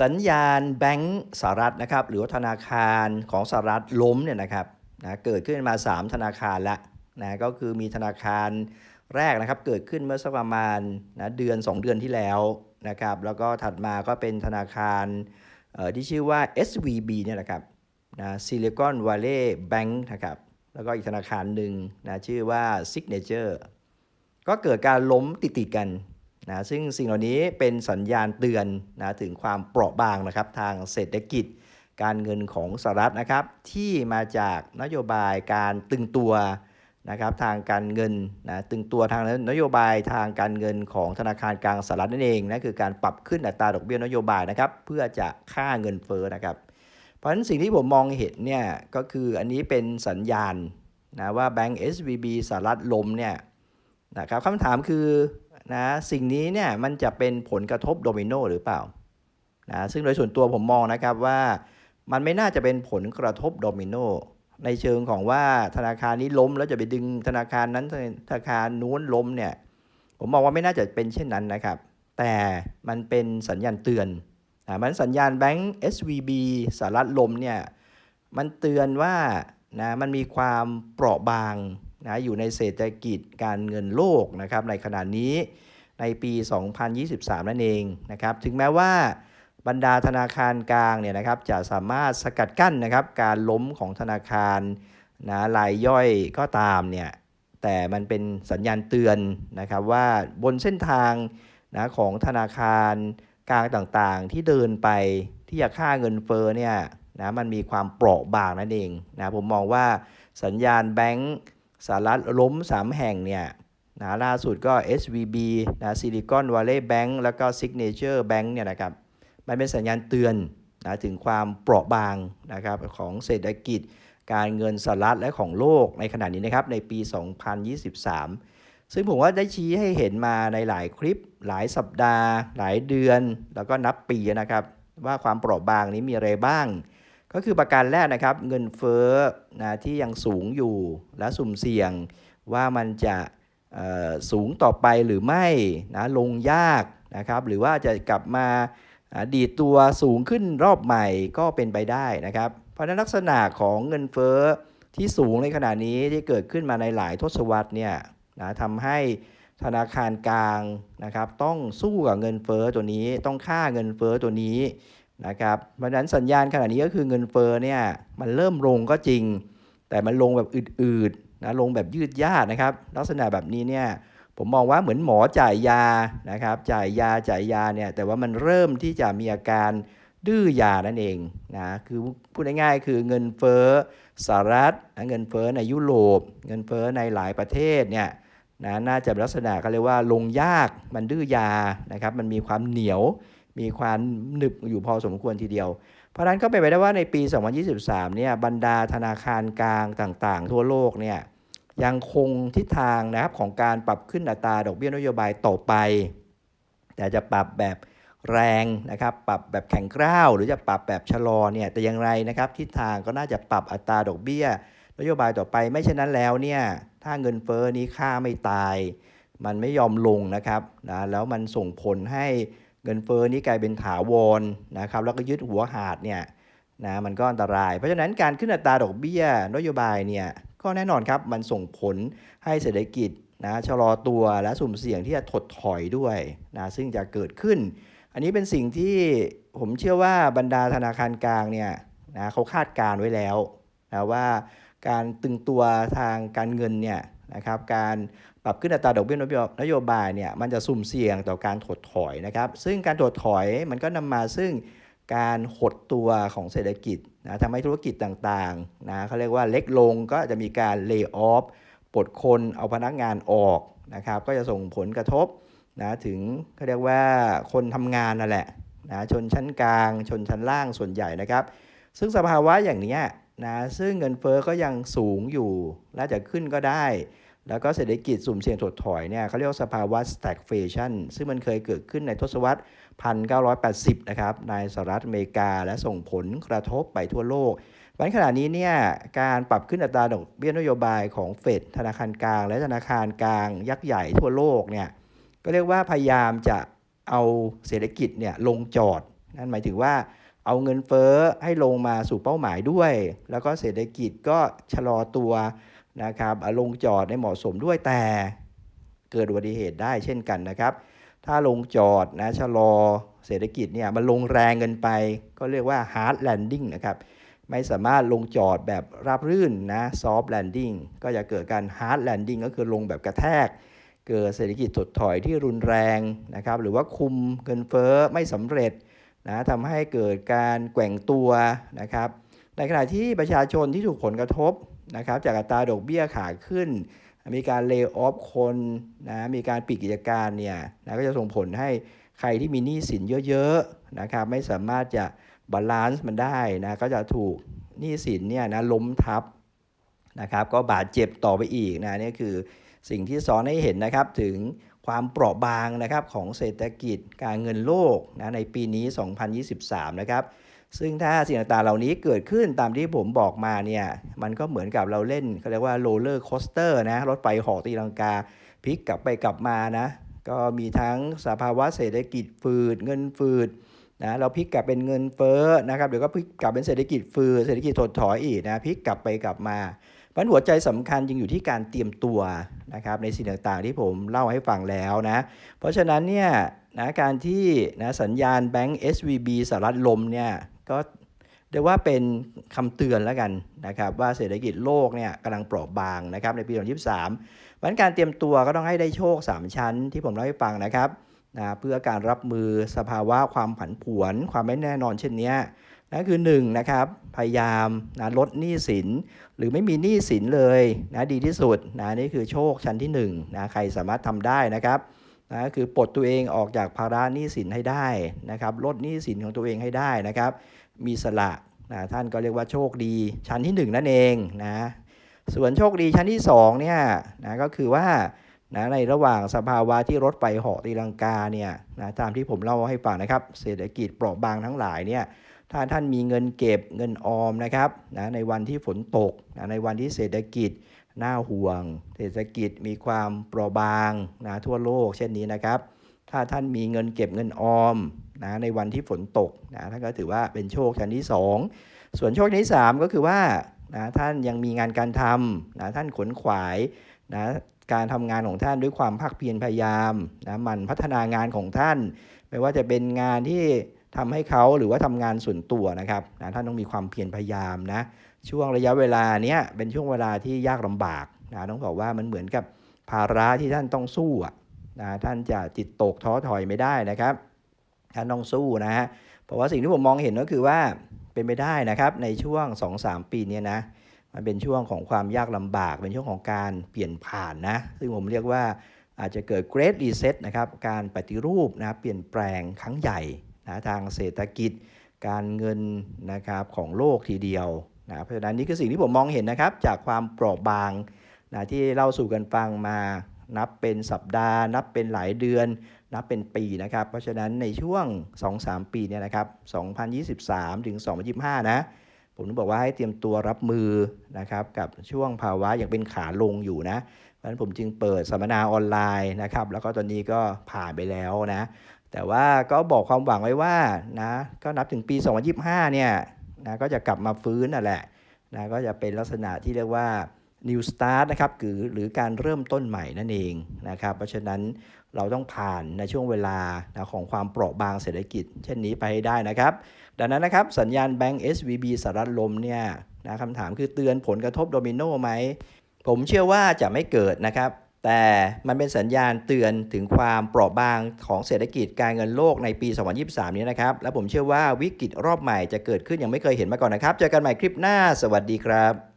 สัญญาณแบงก์สหรัฐนะครับหรือว่าธนาคารของสหรัฐล้มเนี่ยนะครับนะเกิดขึ้นมา 3 ธนาคารแล้วนะก็คือมีธนาคารแรกนะครับเกิดขึ้นเมื่อสักประมาณนะเดือน 2 เดือนที่แล้วนะครับแล้วก็ถัดมาก็เป็นธนาคารที่ชื่อว่า SVB เนี่ยนะครับนะ Silicon Valley Bank นะครับแล้วก็อีกธนาคารหนึ่งนะชื่อว่า Signature ก็เกิดการล้มติดๆกัน นะซึ่งสิ่งเหล่านี้เป็นสัญญาณเตือนนะถึงความเปราะบางนะครับทางเศรษฐกิจ การเงินของสหรัฐนะครับ ที่มาจากนโยบายการตึงตัวนะครับทางการเงินนะตึงตัวทางนโยบายทางการเงินของธนาคารกลางสหรัฐนั่นเองนะคือการปรับขึ้นอัตราดอกเบี้ยนโยบายนะครับเพื่อจะฆ่าเงินเฟ้อนะครับ เพราะฉะนั้นสิ่งที่ผมมองเห็นเนี่ยก็คืออันนี้เป็นสัญญาณนะว่าแบงก์ SVB สหรัฐล้มเนี่ย นะครับคำถามคือนะสิ่งนี้เนี่ยมันจะเป็นผลกระทบโดมิโนหรือเปล่านะซึ่งโดยส่วนตัวผมมองนะครับว่ามันไม่น่าจะเป็นผลกระทบโดมิโนในเชิงของว่าธนาคารนี้ล้มแล้วจะไปดึงธนาคารนั้นธนาคารนู้นล้มเนี่ยผมมองว่าไม่น่าจะเป็นเช่นนั้นนะครับ แต่มันเป็นสัญญาณเตือนอ่ามันสัญญาณแบงก์ SVB สหรัฐลมเนี่ยมันเตือนว่านะมันมีความเปราะบาง นะอยู่ในเศรษฐกิจการเงินโลกนะครับในขณะนี้ในปี 2023 นั่นเองนะครับถึงแม้ว่าบรรดาธนาคารกลางเนี่ยนะครับจะสามารถสกัดกั้นนะครับการล้มของธนาคารนะรายย่อยก็ตามเนี่ยแต่มันเป็นสัญญาณเตือนนะครับว่าบนเส้นทางนะของธนาคารกลางต่างๆ ที่เดินไปที่จะฆ่าเงินเฟ้อเนี่ยนะมันมีความเปราะบางนั่นเองนะผมมองว่าสัญญาณแบงก์ สหรัฐล้ม 3 แห่งเนี่ยนะล่าสุดก็ SVB นะ Silicon Valley Bank แล้วก็ Signature Bank เนี่ยนะครับ มันเป็นสัญญาณเตือนนะถึงความเปราะบางนะครับของเศรษฐกิจ การเงินสหรัฐและของโลกในขณะนี้นะครับในปี 2023 ซึ่งผมว่าได้ชี้ให้เห็นมาในหลายคลิป หลายสัปดาห์ หลายเดือน แล้วก็นับปีนะครับ ว่าความเปราะบางนี้มีอะไรบ้าง ก็คือประการแรกนะครับเงินเฟ้อนะที่ยังสูงอยู่และสุ่มเสี่ยงว่ามันจะเอ่อสูงต่อไปหรือไม่นะลงยากนะครับหรือว่าจะกลับมาดีดตัวสูงขึ้นรอบใหม่ก็เป็นไปได้นะครับ เพราะนั้นลักษณะของเงินเฟ้อที่สูงในขณะนี้ที่เกิดขึ้นมาในหลายทศวรรษเนี่ยนะทำให้ธนาคารกลางนะครับต้องสู้กับเงินเฟ้อตัวนี้ต้องค่าเงินเฟ้อตัวนี้ นะครับเพราะฉะนั้นสัญญาณขณะนี้ก็คือเงินเฟ้อเนี่ยมันเริ่มลงก็จริง แต่มันลงแบบอืดๆนะลงแบบยืดยาดนะครับลักษณะแบบนี้เนี่ยผมมองว่าเหมือนหมอจ่ายยานะครับจ่ายยาจ่ายยาเนี่ยแต่ว่ามันเริ่มที่จะมีอาการดื้อยานั่นเองนะคือพูดง่ายๆคือเงินเฟ้อสหรัฐนะเงินเฟ้อในยุโรป เงินเฟ้อในหลายประเทศเนี่ยนะน่าจะลักษณะเขาเรียกว่าลงยากมันดื้อยานะครับมันมีความเหนียว มีความหนึบอยู่พอสมควรทีเดียว เพราะนั้นก็เป็นไปได้ว่าในปี 2023 เนี่ยบรรดาธนาคารกลางต่างๆ ทั่วโลกเนี่ยยังคงทิศทางนะครับของการปรับขึ้นอัตราดอกเบี้ยนโยบายต่อไป แต่จะปรับแบบแรงนะครับปรับแบบแข็งกร้าว หรือจะปรับแบบชะลอเนี่ยแต่อย่างไรนะครับทิศทางก็น่าจะปรับอัตราดอกเบี้ย นโยบายต่อไป ไม่เช่นนั้นแล้วเนี่ยถ้าเงินเฟ้อนี้ค่าไม่ตาย มันไม่ยอมลงนะครับนะแล้วมันส่งผลให้ เงินเฟ้อนี้กลายเป็นถาวรนะครับแล้วก็ยึดหัวหาดเนี่ยนะมันก็อันตราย เพราะฉะนั้นการขึ้นอัตราดอกเบี้ยนโยบายเนี่ยก็แน่นอนครับมันส่งผลให้เศรษฐกิจนะชะลอตัวและสุ่มเสี่ยงที่จะถดถอยด้วยนะซึ่งจะเกิดขึ้น อันนี้เป็นสิ่งที่ผมเชื่อว่าบรรดาธนาคารกลางเนี่ยนะเขาคาดการไว้แล้วนะว่าการตึงตัวทางการเงินเนี่ยนะครับการ ปรับขึ้นอัตราดอกเบี้ยนโยบายเนี่ยมันจะสุ่มเสี่ยงต่อการถดถอยนะครับ ซึ่งการถดถอยมันก็นำมาซึ่งการหดตัวของเศรษฐกิจนะทำให้ธุรกิจต่างๆนะเขาเรียกว่าเล็กลงก็จะมีการเลิกออฟปลดคนเอาพนักงานออกนะครับ ก็จะส่งผลกระทบนะถึงเขาเรียกว่าคนทำงานนั่นแหละนะชนชั้นกลาง ชนชั้นล่างส่วนใหญ่นะครับ ซึ่งสภาวะอย่างนี้นะซึ่งเงินเฟอ้อก็ยังสูงอยู่และจะขึ้นก็ได้ แล้วก็เศรษฐกิจสุ่มเสี่ยงถดถอยเนี่ยเขาเรียกว่าสภาวะ stagflation ซึ่งมันเคยเกิดขึ้นในทศวรรษ 1980 นะครับในสหรัฐอเมริกาและส่งผลกระทบไปทั่วโลกวันขณะนี้เนี่ยการปรับขึ้นอัตราดอกเบี้ยนโยบายของเฟดธนาคารกลาง และธนาคารกลางยักษ์ใหญ่ทั่วโลกเนี่ยก็เรียกว่าพยายามจะเอาเศรษฐกิจเนี่ยลงจอด นั่นหมายถึงว่าเอาเงินเฟ้อให้ลงมาสู่เป้าหมายด้วย แล้วก็เศรษฐกิจก็ชะลอตัว นะครับอลงจอดในเหมาะสมด้วยแต่เกิดอุบัติเหตุได้เช่นกันนะครับ ถ้าลงจอดนะชะลอเศรษฐกิจเนี่ยมันลงแรงเกินไป ก็เรียกว่า hard landing นะครับไม่สามารถลงจอดแบบราบรื่นนะ soft landing ก็จะเกิดการ hard landing ก็คือลงแบบกระแทก เกิดเศรษฐกิจถดถอยที่รุนแรงนะครับหรือว่าคุมเงินเฟ้อไม่สำเร็จนะทำให้เกิดการแกว่งตัวนะครับในขณะที่ประชาชนที่ถูกผลกระทบ นะครับจากอัตราดอกเบี้ยขาขึ้น มีการเล y o ออฟคนนะมีการปิดกิจการเนี่ยนะก็จะส่งผลให้ใครที่มีหนี้สินเยอะๆนะครับไม่สามารถจะบาลานซ์มันได้นะก็จะถูกหนี้สินเนี่ยนะล้มทับนะครับก็บาดเจ็บต่อไปอีกนะนี่คือสิ่งที่สอนให้เห็นนะครับถึงความเปราะบางนะครับของเศรษฐกิจการเงินโลกนะในปีนี้ 2023 นะครับ ซึ่งถ้าสิ่งต่างๆเหล่านี้เกิดขึ้นตามที่ผมบอกมาเนี่ยมันก็เหมือนกับเราเล่นเขาเรียกว่าโรลเลอร์โคสเตอร์นะรถไฟหาะตีลังกาพลิกกลับไปกลับมานะก็มีทั้งสภาวะเศรษฐกิจฝืดเงินฝืดนะเราพลิกกลับเป็นเงินเฟ้อนะครับเดี๋ยวก็พลิกกลับเป็นเศรษฐกิจฝืดเศรษฐกิจถดถอยอีกนะพลิกกลับไปกลับมาเพราะฉะนั้นหัวใจสำคัญจึงอยู่ที่การเตรียมตัวนะครับในสิ่งต่างๆที่ผมเล่าให้ฟังแล้วนะเพราะฉะนั้นเนี่ยนะการที่นะสัญญาณแบงก์ SVB สหรัฐลมเนี่ย ก็เรียกว่าเป็นคำเตือนแล้วกันนะครับว่าเศรษฐกิจโลกเนี่ยกำลังเปราะบางนะครับในปี 2023เพราะฉะนั้นการเตรียมตัวก็ต้องให้ได้โชค 3 ชั้นที่ผมเล่าให้ฟังนะครับนะเพื่อการรับมือสภาวะความผันผวน ความไม่แน่นอนเช่นนี้นั่นคือ1นะครับพยายามนะลดหนี้สิน หรือไม่มีหนี้สินเลยนะดีที่สุดนะนี่คือโชคชั้นที่1นะใครสามารถทำได้นะครับ นะก็คือปลดตัวเองออกจากภาระหนี้สินให้ได้นะครับลดหนี้สินของตัวเองให้ได้นะครับ มีสละนะท่านก็เรียกว่าโชคดีชั้นที่ 1 นั่นเองนะส่วนโชคดีชั้นที่2เนี่ยนะก็คือว่านะในระหว่างสภาวะที่รถไฟเหาะตีลังกาเนี่ยนะตามที่ผมเล่าให้ฟังนะครับ เศรษฐกิจเปราะบางทั้งหลายเนี่ยถ้าท่านมีเงินเก็บเงินออมนะครับนะในวันที่ฝนตกนะในวันที่เศรษฐกิจ น่าห่วง เศรษฐกิจมีความเปราะบางนะทั่วโลก เช่นนี้นะครับ ถ้าท่านมีเงินเก็บเงินออมนะในวันที่ฝนตกนะท่านก็ถือว่าเป็นโชคชั้นที่ 2 ส่วนโชคชั้นที่ 3 ก็คือว่านะท่านยังมีงานการทำนะท่านขนขวายนะการทำงานของท่านด้วยความภาคเพียรพยายามนะมันพัฒนางานของท่าน ไม่ว่าจะเป็นงานที่ทำให้เขาหรือว่าทำงานส่วนตัวนะครับนะท่านต้องมีความเพียรพยายามนะ ช่วงระยะเวลาเนี้ยเป็นช่วงเวลาที่ยากลำบากนะต้องบอกว่ามันเหมือนกับภาระที่ท่านต้องสู้อะนะท่านจะจิตตกท้อถอยไม่ได้นะครับท่านต้องสู้นะฮะเพราะว่าสิ่งที่ผมมองเห็นก็คือว่าเป็นไปได้นะครับในช่วง 2-3 ปีเนี้ยนะมันเป็นช่วงของความยากลำบาก เป็นช่วงของการเปลี่ยนผ่านนะซึ่งผมเรียกว่าอาจจะเกิด Great Reset นะครับการปฏิรูปนะเปลี่ยนแปลงครั้งใหญ่นะทางเศรษฐกิจ การเงินนะครับของโลกทีเดียว นะเพราะฉะนั้นนี่คือสิ่งที่ผมมองเห็นนะครับจากความเปราะบางนะที่เล่าสู่กันฟังมานับเป็นสัปดาห์ นับเป็นหลายเดือน นับเป็นปีนะครับ เพราะฉะนั้นในช่วง 2-3 ปีเนี่ยนะครับ 2023 ถึง 2025 นะ ผมต้องบอกว่าให้เตรียมตัวรับมือนะครับกับช่วงภาวะอย่างเป็นขาลงอยู่นะ เพราะฉะนั้นผมจึงเปิดสัมมนาออนไลน์นะครับ แล้วก็ตอนนี้ก็ผ่านไปแล้วนะ แต่ว่าก็บอกความหวังไว้ว่านะ ก็นับถึงปี 2025 เนี่ย นะก็จะกลับมาฟื้นนั่นแหละนะก็จะเป็นลักษณะที่เรียกว่า New Start นะครับหรือหรือการเริ่มต้นใหม่นั่นเองนะครับเพราะฉะนั้นเราต้องผ่านในช่วงเวลานะของความเปราะบางเศรษฐกิจ เช่นนี้ไปให้ได้นะครับ ดังนั้นนะครับสัญญาณแบงก์ SVB สหรัฐลมเนี่ยนะคำถามคือเตือนผลกระทบโดมิโนไหม ผมเชื่อว่าจะไม่เกิดนะครับ แต่มันเป็นสัญญาณเตือนถึงความเปราะบางของเศรษฐกิจการเงินโลกในปี 2023 นี้นะครับ และผมเชื่อว่าวิกฤตรอบใหม่จะเกิดขึ้นอย่างไม่เคยเห็นมาก่อนนะครับ เจอกันใหม่คลิปหน้า สวัสดีครับ